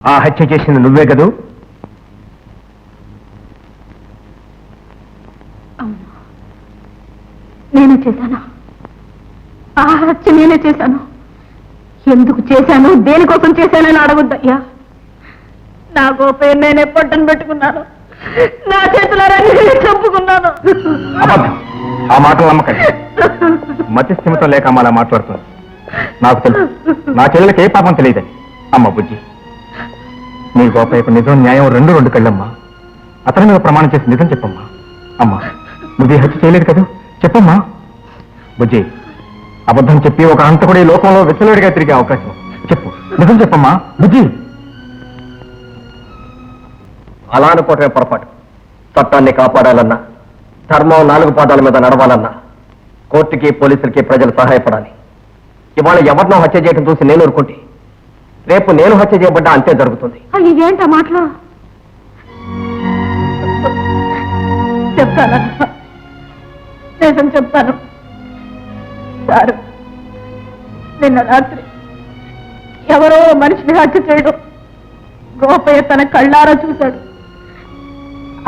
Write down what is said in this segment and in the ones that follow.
ఆ హత్య చేసింది నువ్వే కదూ? నేనే చేశాను? ఆ హత్య నేనే చేశాను. ఎందుకు చేశాను? దేనికోసం చేశానని అడగొద్దయ్యా. నా గోపే నేనే పొట్టను పెట్టుకున్నాను. నా చేతులారా నేనే చంపుకున్నాను. అబద్ధం. ఆ మాటలు నమ్మకండి. మతి స్థిమితం లేక అమ్మ అలా మాట్లాడుతుంది. నాకు తెలుసు. నా చెల్లెలకి ఏ పాపం తెలియదని అమ్మ బుజ్జి. నీ గోపయ్యకు నిజం న్యాయం రెండు రెండు కళ్ళమ్మా. అతని మీద ప్రమాణం చేసి నిజం చెప్పమ్మా. అమ్మా నువ్వు హత్య చేయలేదు కదా? చెప్పమ్మా. బుజ్జి అబద్ధం చెప్పి ఒక అంత కూడా ఈ లోకంలో విచ్చలవిడిగా తిరిగే అవకాశం. చెప్పు నిజం చెప్పమ్మా. బుజ్జి. అలా అనుకోవటమే పొరపాటు. చట్టాన్ని కాపాడాలన్నా ధర్మం నాలుగు పాదాల మీద నడవాలన్నా కోర్టుకి పోలీసులకి ప్రజలు సహాయపడాలి. ఇవాళ ఎవరినో హత్య చేయడం చూసి నేను ఊరుకుంటే రేపు నేను హత్య చేయబడ్డా అంతే జరుగుతుంది. ఏంట మాటలు? చెప్తాను నిజం చెప్తాను. సారు నిన్న రాత్రి ఎవరో మనిషిని హత్య చేయడం గోపయ్య తన కళ్ళారా చూశాడు.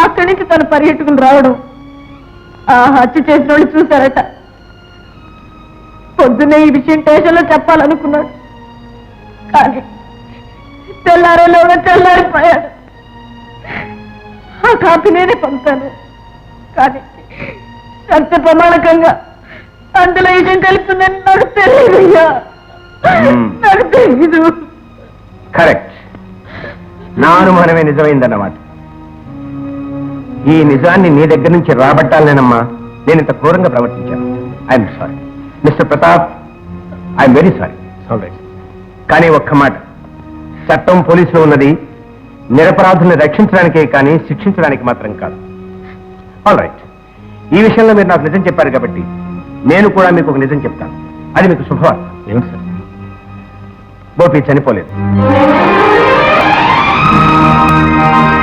అక్కడి నుంచి తన పర్యటకులు రావడం ఆ హత్య చేసిన వాళ్ళు చూశారట. పొద్దున్నే ఈ విషయం స్టేషన్లో చెప్పాలనుకున్నాడు. కానీ తెల్లారేలోగా తెల్లారిపోయాడు ఆ కాపీ నేనే పంపాను కానీ సత్య ప్రమాణకంగా అందులో విషయం కలుపుతుందని నాకు తెలియదయ్యా. నాకు తెలీదు. కరెక్ట్. నా అనుమానమే నిజమైందన్నమాట. ఈ నిజాన్ని నీ దగ్గర నుంచి రాబట్టాలనేనమ్మా. నేను ఇంత క్రూరంగా ప్రవర్తించాను. I'm sorry. Mister Pratap I'm very sorry. Sorry కానీ ఒక్క మాట. చట్టం పోలీసులో ఉన్నది నిరపరాధుల్ని రక్షించడానికే కానీ శిక్షించడానికి మాత్రం కాదు. ఆల్ రైట్ ఈ విషయంలో మీరు నాకు నిజం చెప్పారు కాబట్టి నేను కూడా మీకు ఒక నిజం చెప్తాను. అది మీకు శుభవార్త. గోపి చనిపోలేదు.